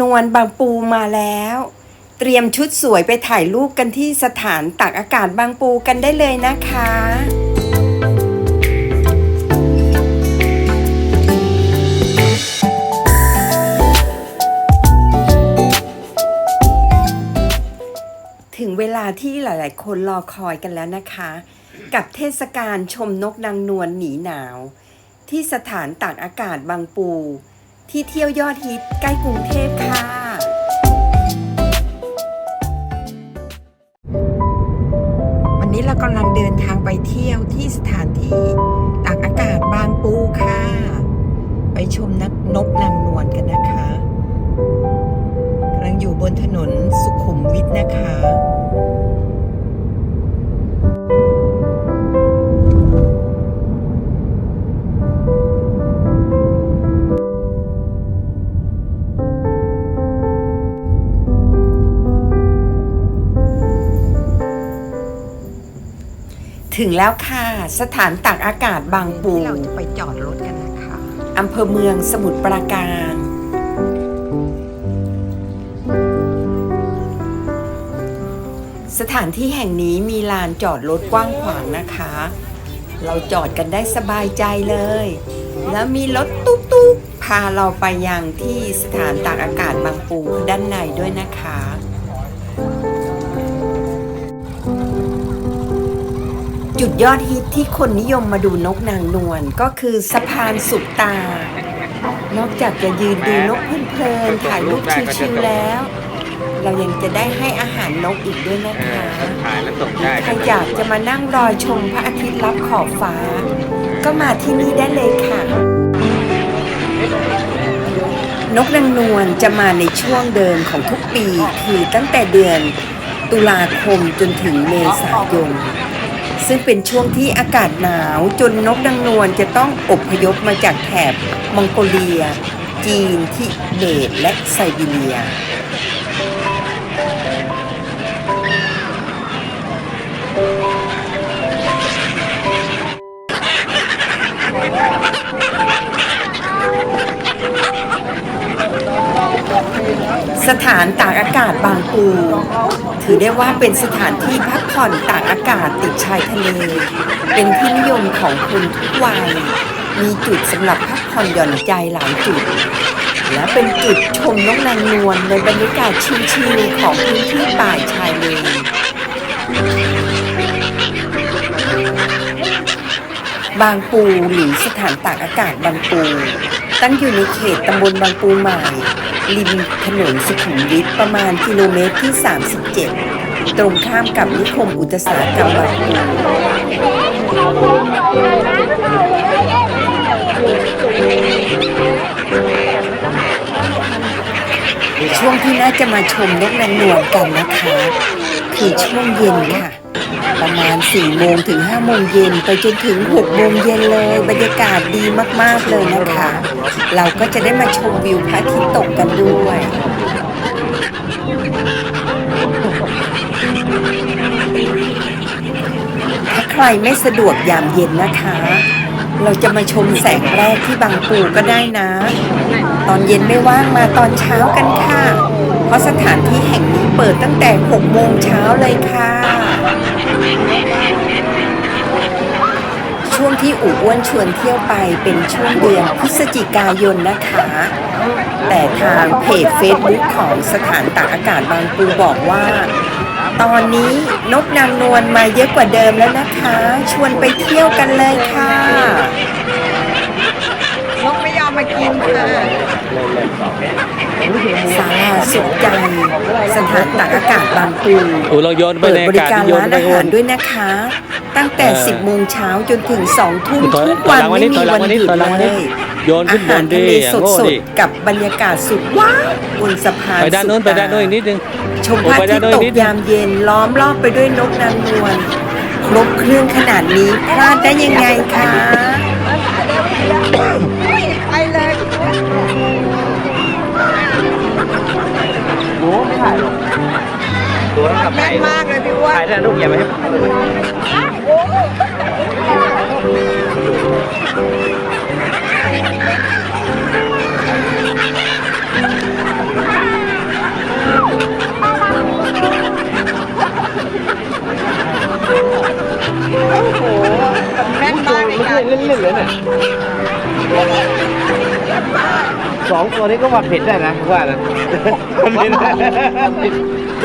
นกนางนวลบางปูมาแล้ว เตรียมชุดสวยไปถ่ายรูปกันที่สถานตากอากาศบางปูกันได้เลยนะคะถึงเวลาที่หลาย ๆ คนรอคอยกันแล้วนะคะ กับเทศกาลชมนกนางนวลหนีหนาว ที่สถานตากอากาศบางปู ที่เที่ยวยอดฮิตใกล้กรุงเทพค่ะ วันนี้เรากำลังเดินทางไปเที่ยวที่สถานที่ตากอากาศบางปูค่ะ ไปชมนักนกนางนวลกันนะคะกำลังอยู่บนถนนสุขุมวิทนะคะ ถึงแล้วค่ะ สถานตากอากาศบางปูที่เราจะไปจอดรถกันนะคะอำเภอเมืองสมุทรปราการสถานที่แห่งนี้มีลานจอดรถกว้างขวางนะคะ เราจอดกันได้สบายใจเลย แล้วมีรถตุ๊กตุ๊กพาเราไปยังที่สถานตากอากาศบางปูด้านในด้วยนะคะ จุดยอดฮิตที่คนนิยมมาดูนกนางนวลก็คือสะพานสุกตา นอกจากจะยืนดูนกเพลินๆถ่ายรูปชิวๆแล้ว เรายังจะได้ให้อาหารนกอีกด้วยนะคะถ่ายแล้วส่งได้ใครอยากจะมานั่งรอชมพระอาทิตย์ลับขอบฟ้า ก็มาที่นี่ได้เลยค่ะ นกนางนวลจะมาในช่วงเดินของทุกปี คือตั้งแต่เดือนตุลาคมจนถึงเมษายน ซึ่งเป็นช่วงที่อากาศหนาวจนนกนางนวลจะต้องอพยพมาจากแถบมองโกเลีย จีนทิเบตและไซบีเรีย สถานตากอากาศบางปู ถือได้ว่าเป็นสถานที่พักผ่อนตากอากาศติดชายทะเล เป็นที่นิยมของคนทุกวัย มีจุดสำหรับพักผ่อนหย่อนใจหลายจุด และเป็นจุดชมนกนางนวลในบรรยากาศชิลๆของพื้นที่ป่าชายเลนบางปูหรือสถานตากอากาศบางปู ตั้งอยู่ในเขตตำบลบางปูใหม่ ริมถนนสุขุมวิทประมาณกิโลเมตรที่ 37 ตรงข้ามกับนิคมอุตสาหกรรมบางปูช่วงที่น่าจะมาชมนกนางนวลกันนะคะ คือช่วงเย็นค่ะ ประมาณ4โมงถึง5โมงเย็นไปจนถึง6โมงเย็นเลยบรรยากาศดีมากๆเลยนะคะ เราก็จะได้มาชมวิวพระอาทิตย์ตกกันด้วยถ้าใครไม่สะดวกยามเย็นนะคะ เราจะมาชมแสงแรกที่บางปูก็ได้นะ ตอนเย็นไม่ว่างมาตอนเช้ากันค่ะ เพราะสถานที่แห่งนี้เปิดตั้งแต่6โมงเช้าเลยค่ะ ช่วงที่อู่อ้วนชวนเที่ยวไปเป็นช่วงเดือนพฤศจิกายนนะคะ แต่ทางเพจ Facebook ของสถานตากอากาศบางปูบอกว่า ตอนนี้นกนางนวลมาเยอะกว่าเดิมแล้วนะคะ ชวนไปเที่ยวกันเลยค่ะ นกไม่ยอมมากินค่ะ ศาลาสุขใจ สถานตากอากาศบางปูโอ้เราโยนไปเปิดในบอาริกาศการโยนร้านไปอาโยหารนด้วยนะคะ ตั้งแต่ เออ 10โมงเช้าจนถึง2ทุ่มถอยทุกถอวัยนหลังมาไม่นิดมีถอยหลัวังนมานิหดยุดถอยหลังมานิเลดยโยนขึ้อานบหารนทะดิเลอย่างสโง่ดดิๆกับบรรยากาศสุดว้าวบนสะพานไปด้านโน้นสุไปด้านโน้นอีกนิดนึง ชมพระอาทิตย์ตกยามเย็นล้อมรอบไปด้วยนกนางนวลครบเครื่องขนาดนี้พลาดได้ยังไงคะ แม่นมากเลยพี่อ้วนถ่ายได้ลูกอย่าไปให้แม่นมากในการเล่นๆเลยเนี่ยสองตัวนี้ก็ว่าเผ็ดได้นะว่านะ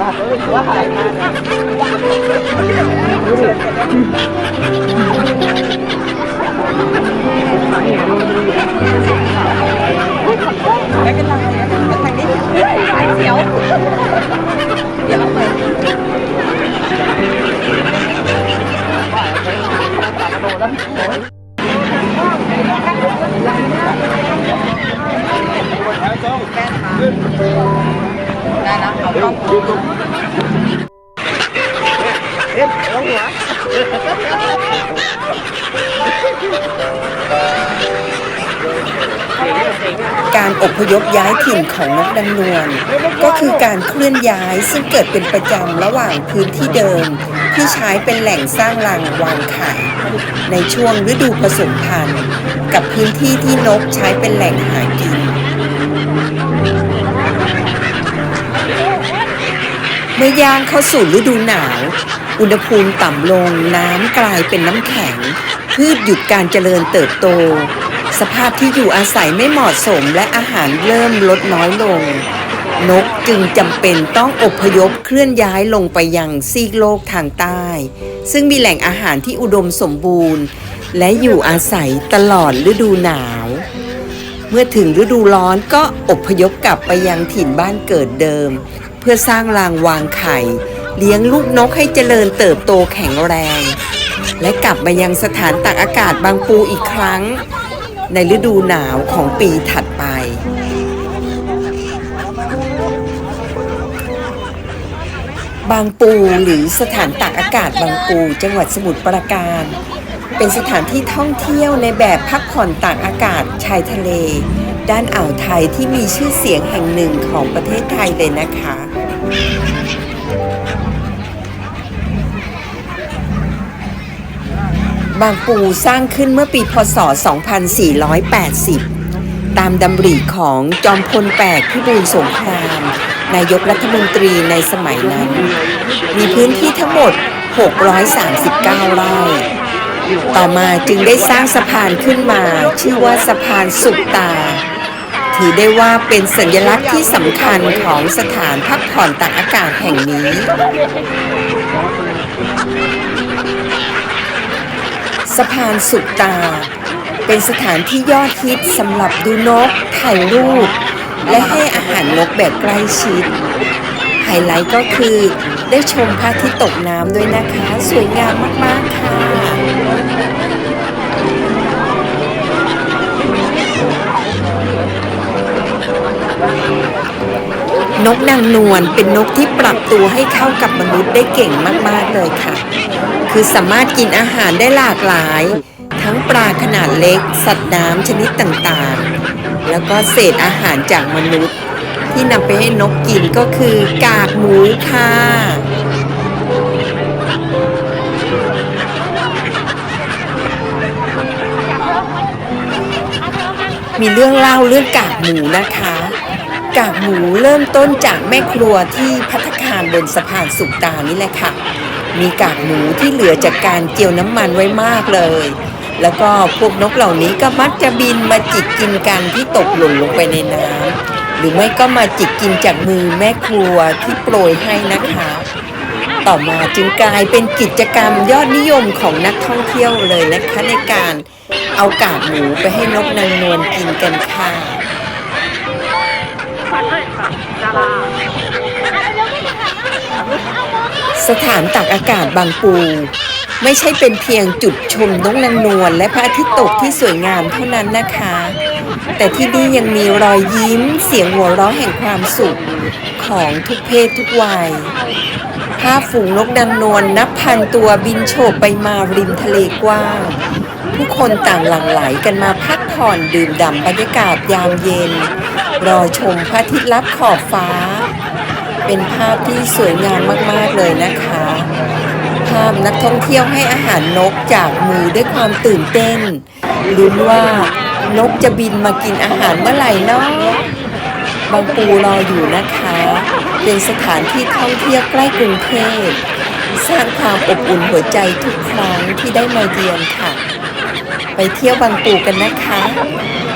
ว่าถ่ อพยพย้ายถิ่นของนกนางนวลก็คือการเคลื่อนย้ายซึ่งเกิดเป็นประจำระหว่างพื้นที่เดิม ที่ใช้เป็นแหล่งสร้างรังวางไข่ในช่วงฤดูผสมพันธุ์ กับพื้นที่ที่นกใช้เป็นแหล่งหากิน เมื่อย่างเข้าสู่ฤดูหนาว อุณหภูมิต่ำลงน้ำกลายเป็นน้ำแข็ง พืชหยุดการเจริญเติบโต สภาพที่อยู่อาศัยไม่เหมาะสมและอาหารเริ่มลดน้อยลง นกจึงจำเป็นต้องอพยพเคลื่อนย้ายลงไปยังซีกโลกทางใต้ ซึ่งมีแหล่งอาหารที่อุดมสมบูรณ์ และอยู่อาศัยตลอดฤดูหนาว เมื่อถึงฤดูร้อนก็อพยพกลับไปยังถิ่นบ้านเกิดเดิม เพื่อสร้างรางวางไข่ เลี้ยงลูกนกให้เจริญเติบโตแข็งแรง และกลับมายังสถานตากอากาศบางปูอีกครั้ง ในฤดูหนาวของปีถัดไปบางปูหรือสถานตากอากาศบางปู จังหวัดสมุทรปราการ เป็นสถานที่ท่องเที่ยวในแบบพักผ่อนตากอากาศชายทะเล ด้านอ่าวไทยที่มีชื่อเสียงแห่งหนึ่งของประเทศไทยเลยนะคะ บางปูสร้างขึ้นเมื่อปีพศ 2480 ตามดำริของจอมพลแปกพิบูลสงคราม นายกรัฐมนตรีในสมัยนั้น มีพื้นที่ทั้งหมด 639 ไร่ ต่อมาจึงได้สร้างสะพานขึ้นมา ชื่อว่าสะพานสุกตา ถือได้ว่าเป็นสัญลักษณ์ที่สำคัญของสถานพักผ่อนตากอากาศแห่งนี้ สะพานสุตา เป็นสถานที่ยอดฮิตสำหรับดูนก ถ่ายรูป และให้อาหารนกแบบใกล้ชิด ไฮไลท์ก็คือได้ชมพระอาทิตย์ตกน้ำด้วยนะคะ สวยงามมาก ๆ ค่ะนกนางนวลเป็นนกที่ปรับตัวให้เข้ากับมนุษย์ได้เก่งมาก ๆ เลยค่ะ คือสามารถกินอาหารได้หลากหลาย ทั้งปลาขนาดเล็ก สัตว์น้ำชนิดต่างๆ แล้วก็เศษอาหารจากมนุษย์ ที่นำไปให้นกกินก็คือกากหมูค่ะมีเรื่องเล่าเรื่องกากหมูนะคะ กากหมูเริ่มต้นจากแม่ครัวที่พัฒคารบนสะพานสุกตานี่แหละค่ะ มีกากหมูที่เหลือจากการเจียวน้ำมันไว้มากเลย แล้วก็พวกนกเหล่านี้ก็มักจะบินมาจิกกินกันที่ตกหล่นลงไปในน้ำหรือไม่ก็มาจิกกินจากมือแม่ครัวที่โปรยให้นะคะ ต่อมาจึงกลายเป็นกิจกรรมยอดนิยมของนักท่องเที่ยวเลยนะคะในการเอากากหมูไปให้นกนางนวลกินกันค่ะ สถานตากอากาศบางปู ไม่ใช่เป็นเพียงจุดชมนกนางนวลและพระอาทิตย์ตกที่สวยงามเท่านั้นนะคะ แต่ที่นี่ยังมีรอยยิ้มเสียงหัวเราะแห่งความสุขของทุกเพศทุกวัยภาพฝูงนกนางนวลนับพันตัวบินโฉบไปมาริมทะเลกว้าง ผู้คนต่างหลั่งไหลกันมาพักผ่อนดื่มด่ำบรรยากาศยามเย็น รอชมพระอาทิตย์ลับขอบฟ้า เป็นภาพที่สวยงามมากๆเลยนะคะ ภาพนักท่องเที่ยวให้อาหารนกจากมือด้วยความตื่นเต้นลุ้นว่านกจะบินมากินอาหารเมื่อไหร่เนาะบางปูรออยู่นะคะ เป็นสถานที่ท่องเที่ยวใกล้กรุงเทพสร้างความอบอุ่นหัวใจทุกครั้งที่ได้มาเยือนค่ะ ไปเที่ยวบางปูกันนะคะ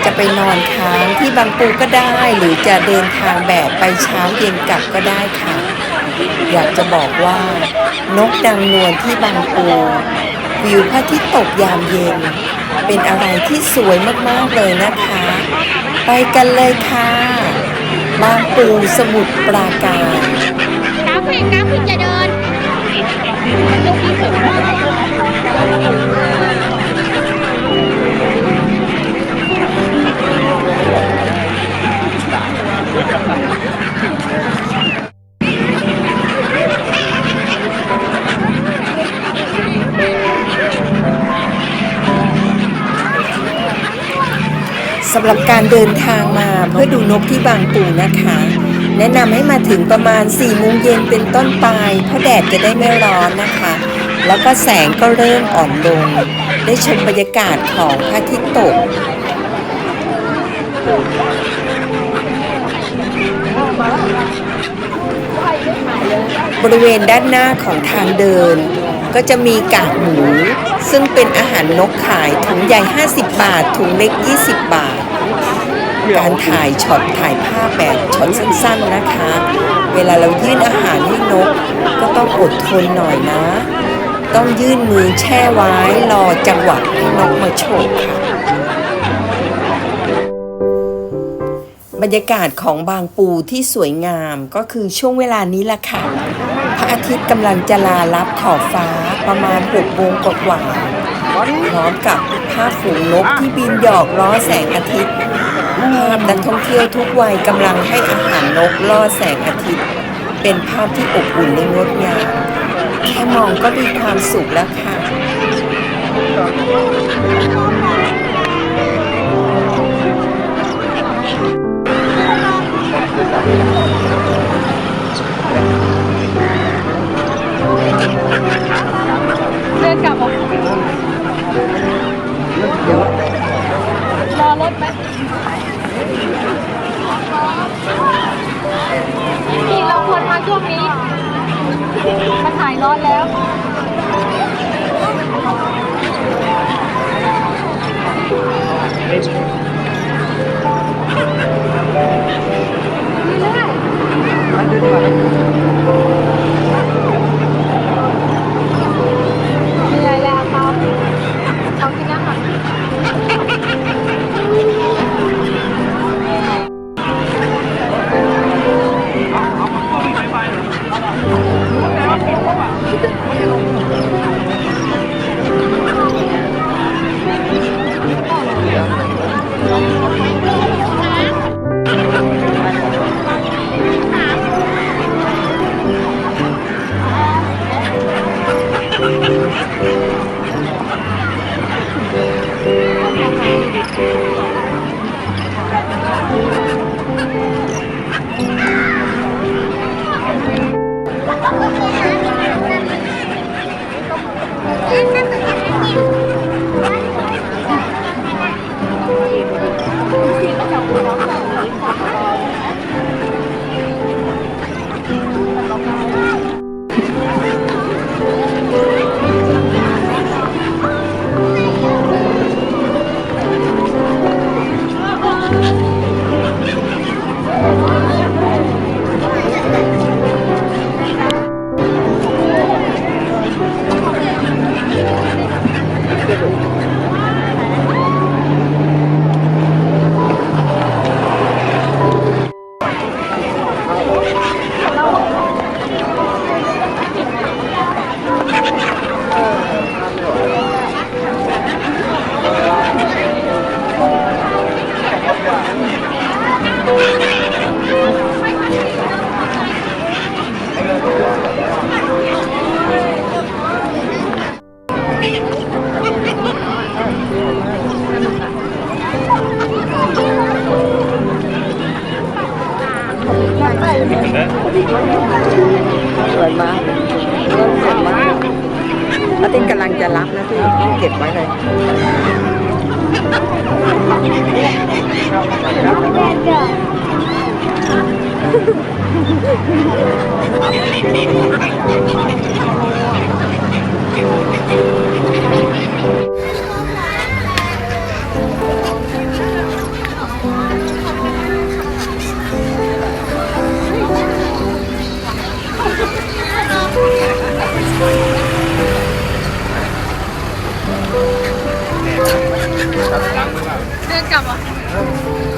จะไปนอนค้างที่บางปูก็ได้ หรือจะเดินทางแบบไปเช้าเย็นกลับก็ได้ค่ะ อยากจะบอกว่านกดังนวลที่บางปูวิวพระอาทิตย์ตกยามเย็น เป็นอะไรที่สวยมากๆเลยนะคะ ไปกันเลยค่ะ บางปูสมุทรปราการกราฟิกกราฟิกจะเดิน สำหรับการเดินทางมาเพื่อดูนกที่บางปูนะคะ แนะนำให้มาถึงประมาณ4โมงเย็นเป็นต้นไปเพราะแดดจะได้ไม่ร้อนนะคะ แล้วก็แสงก็เริ่มอ่อนลง ได้ชมบรรยากาศของพระอาทิตย์ตกบริเวณด้านหน้าของทางเดิน ก็จะมีกากหมู ซึ่งเป็นอาหารนกขายถุงใหญ่ 50 บาท ถุงเล็ก 20 บาท การถ่ายช็อตถ่ายภาพแบบช็อตสั้นๆนะคะ เวลาเรายื่นอาหารให้นก ก็ต้องอดทนหน่อยนะ ต้องยื่นมือแช่ไว้รอจังหวะให้นกมาโฉบค่ะ บรรยากาศของบางปูที่สวยงามก็คือช่วงเวลานี้แหละค่ะ พระอาทิตย์กำลังจะลาลับขอบฟ้าประมาณ6โมงกว่าพร้อมกับภาพฝูงนกที่บินหยอกล้อแสงอาทิตย์ ภาพนักท่องเที่ยวทุกวัยกำลังให้อาหารนกล่อแสงอาทิตย์ เป็นภาพที่อบอุ่นและงดงามแค่มองก็มีความสุขแล้วค่ะ นี่เราควรมาช่วงนี้มันหายร้อนแล้วเห OK，好了，好了，我们看，我们看，我们看，我们看。দেখো วยมากเรื่องสวยมากพระตินกำลังจะรับนะพี่เก็บไว้เลยเดินกลับอะไป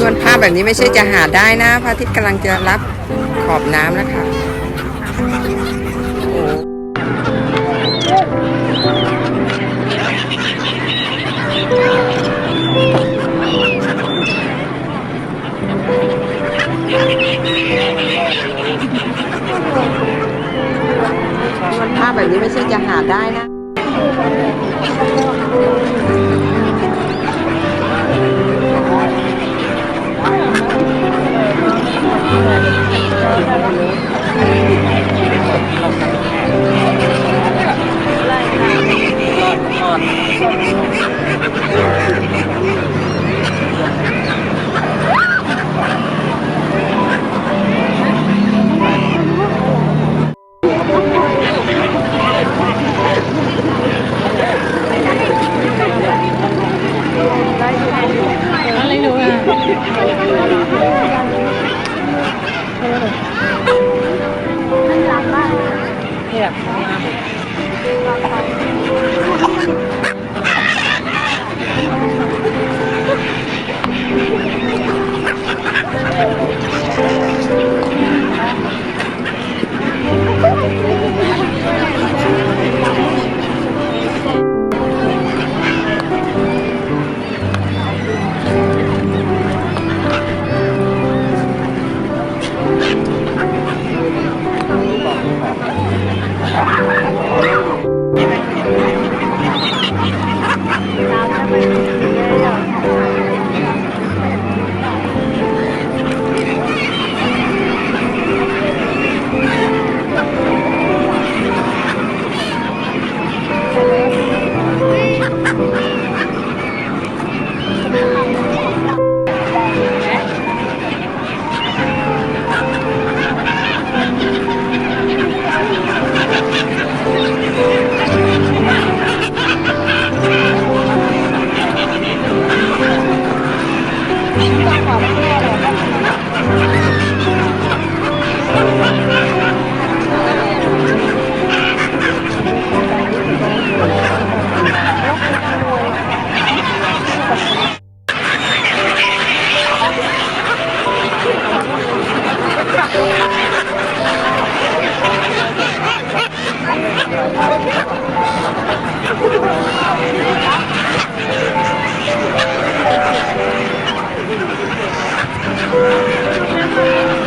นวลภาพแบบนี้ไม่ใช่จะหาได้นะพระอาทิตย์กำลังจะรับขอบน้ำแล้วค่ะโอ้นวลภาพแบบนี้ไม่ใช่จะหาได้นะ Thank you.